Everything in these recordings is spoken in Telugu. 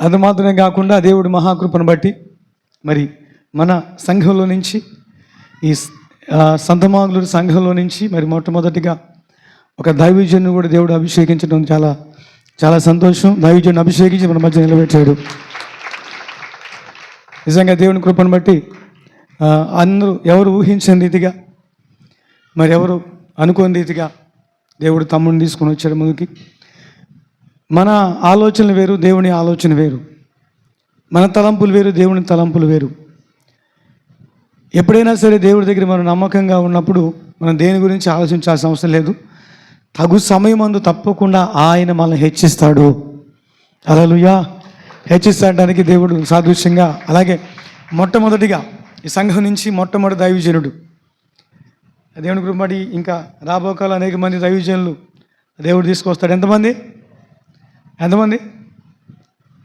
అది మాత్రమే కాకుండా దేవుడి మహాకృపను బట్టి మరి మన సంఘంలో నుంచి ఈ స- సంతమాగులూరు సంఘంలో నుంచి మరి మొట్టమొదటిగా ఒక దైవజన్ను కూడా దేవుడు అభిషేకించడం చాలా చాలా సంతోషం. దైవజన్ను అభిషేకించి మన మధ్య నిలబెట్టాడు. నిజంగా దేవుని కృపను బట్టి అందరూ ఎవరు ఊహించని రీతిగా మరి ఎవరు అనుకోని రీతిగా దేవుడు తమ్ముడిని తీసుకొని వచ్చాడు ముందుకి. మన ఆలోచనలు వేరు దేవుని ఆలోచన వేరు. మన తలంపులు వేరు దేవుని తలంపులు వేరు. ఎప్పుడైనా సరే దేవుడి దగ్గర మనం నమ్మకంగా ఉన్నప్పుడు మనం దేని గురించి ఆలోచించాల్సిన అవసరం లేదు. తగు సమయం అందు తప్పకుండా ఆయన మనల్ని హెచ్చిస్తాడు. అలలుయా హెచ్చిస్తాడానికి దేవుడు సాదృశ్యంగా అలాగే మొట్టమొదటిగా ఈ సంఘం నుంచి మొట్టమొదటి దైవజనుడు. దేవుని కృపడి ఇంకా రాబోకాలు అనేక మంది దైవజనులు దేవుడు తీసుకొస్తాడు. ఎంతమంది? ఎంతమంది?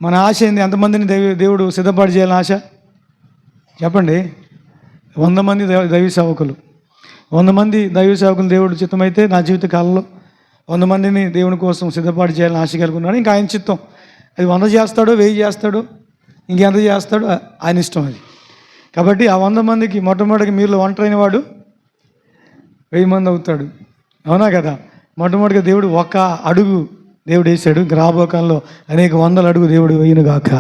మన ఆశ ఏంది? ఎంతమందిని దైవ దేవుడు సిద్ధపాటు చేయాలని ఆశ? చెప్పండి. వంద మంది దైవ సేవకులు. వంద మంది దైవ సేవకులు దేవుడు చిత్తమైతే నా జీవిత కాలంలో వంద మందిని దేవుని కోసం సిద్ధపాటు చేయాలని ఆశ కలుగున్నాడు ఇంకా ఆయన చిత్తం. అది వంద చేస్తాడో వెయ్యి చేస్తాడో ఇంకెంత చేస్తాడో ఆయన ఇష్టం అది. కాబట్టి ఆ వంద మందికి మొట్టమొదటికి మీరు ఒంటరైన వాడు వెయ్యి మంది అవుతాడు. అవునా కదా? మొట్టమొదటిగా దేవుడు ఒక అడుగు దేవుడు వేసాడు ఇంకా రాబోకాలంలో అనేక వందల అడుగు దేవుడు వేయను గాక.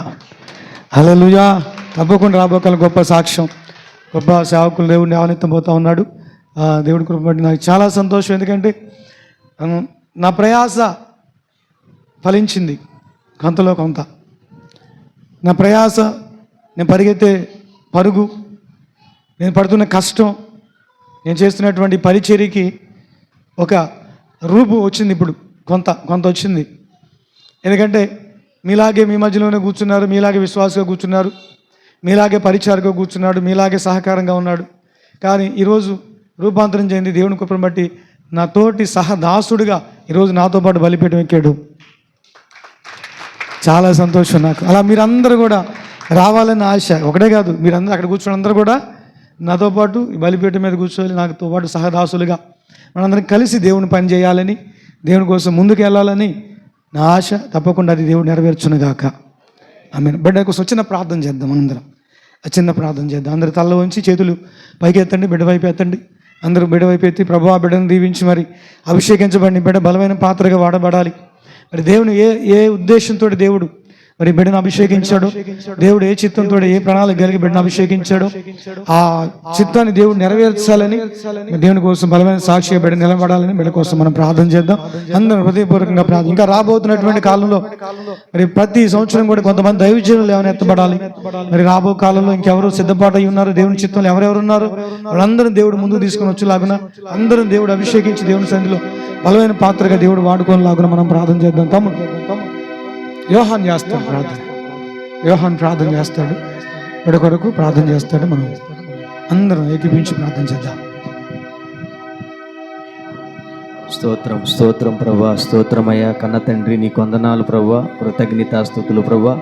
హల్లెలూయా. తప్పకుండా రాబోకాలం గొప్ప సాక్ష్యం గొప్ప సేవకులు దేవుడిని ఆవనెత్తం పోతా ఉన్నాడు దేవుడి కృప నాకు చాలా సంతోషం. ఎందుకంటే నా ప్రయాస ఫలించింది కొంతలో కొంత. నా ప్రయాస నేను పరిగెత్తే పరుగు నేను పడుతున్న కష్టం నేను చేస్తున్నటువంటి పరిచర్యకి ఒక రూపు వచ్చింది ఇప్పుడు. కొంత కొంత వచ్చింది. ఎందుకంటే మీలాగే మీ మధ్యలోనే కూర్చున్నారు మీలాగే విశ్వాసంగా కూర్చున్నారు మీలాగే పరిచారగా కూర్చున్నాడు మీలాగే సహకారంగా ఉన్నాడు. కానీ ఈరోజు రూపాంతరం చెంది దేవుని కృపను బట్టి నా తోటి సహదాసుడుగా ఈరోజు నాతో పాటు బలిపీఠం ఎక్కాడు. చాలా సంతోషం నాకు. అలా మీరందరూ కూడా రావాలని ఆశ ఒకటే కాదు. మీరందరూ అక్కడ కూర్చుని అందరూ కూడా నాతో పాటు ఈ బలిపీఠం మీద కూర్చోవాలి నాతో పాటు సహదాసులుగా మనందరం కలిసి దేవుని పని చేయాలని దేవుని కోసం ముందుకు వెళ్ళాలని నా ఆశ తప్పకుండా అది దేవుడు నెరవేర్చునిగాక. ఆమె బిడ్డ కోసం చిన్న ప్రార్థన చేద్దాం మనందరం. చిన్న ప్రార్థన చేద్దాం. అందరు తల్ల ఉంచి చేతులు పైకి ఎత్తండి బిడ్డ వైపు ఎత్తండి. అందరూ బిడ్డ వైపు ఎత్తి ప్రభు ఆ బిడ్డను దీవించి మరి అభిషేకించబడిన బిడ్డ బలమైన పాత్రగా వాడబడాలి. మరి దేవుని ఏ ఏ ఉద్దేశంతో దేవుడు మరి బిడ్డను అభిషేకించాడు. దేవుడు ఏ చిత్తంతో ఏ ప్రణాళిక కలిగి బిడ్డను అభిషేకించాడు? ఆ చిత్తాన్ని దేవుడు నెరవేర్చాలని దేవుని కోసం బలమైన సాక్షిగా బిడ్డ నిలబడాలని బిడ్డ కోసం మనం ప్రార్థన చేద్దాం. అందరం హృదయపూర్వకంగా ప్రార్థన ఇంకా రాబోతున్నటువంటి కాలంలో మరి ప్రతి సంవత్సరం కూడా కొంతమంది దైవజనులు ఏమైనా ఎత్తబడాలి. మరి రాబో కాలంలో ఇంకెవరు సిద్ధపాటు అయి ఉన్నారు? దేవుని చిత్తంలో ఎవరెవరు ఉన్నారు? వాళ్ళందరూ దేవుడు ముందు తీసుకొని వచ్చేలాగున అందరం దేవుడు అభిషేకించి దేవుని సంధిలో బలమైన పాత్రగా దేవుడు వాడుకొని లాగున మనం ప్రార్థన చేద్దాం. తమ్ముడు. యోహాన్ చేస్తాడు ప్రార్థన. యోహాన్ ప్రార్థన చేస్తాడు. బిడ కొరకు ప్రార్థన చేస్తాడు. మనం అందరం ఏకీపించి ప్రార్థన చేద్దాం. స్తోత్రం స్తోత్రం ప్రభా. స్తోత్రమయ్యా కన్న తండ్రి నీ కొందనాలు ప్రభా. కృతజ్ఞతాస్థుతులు ప్రభా.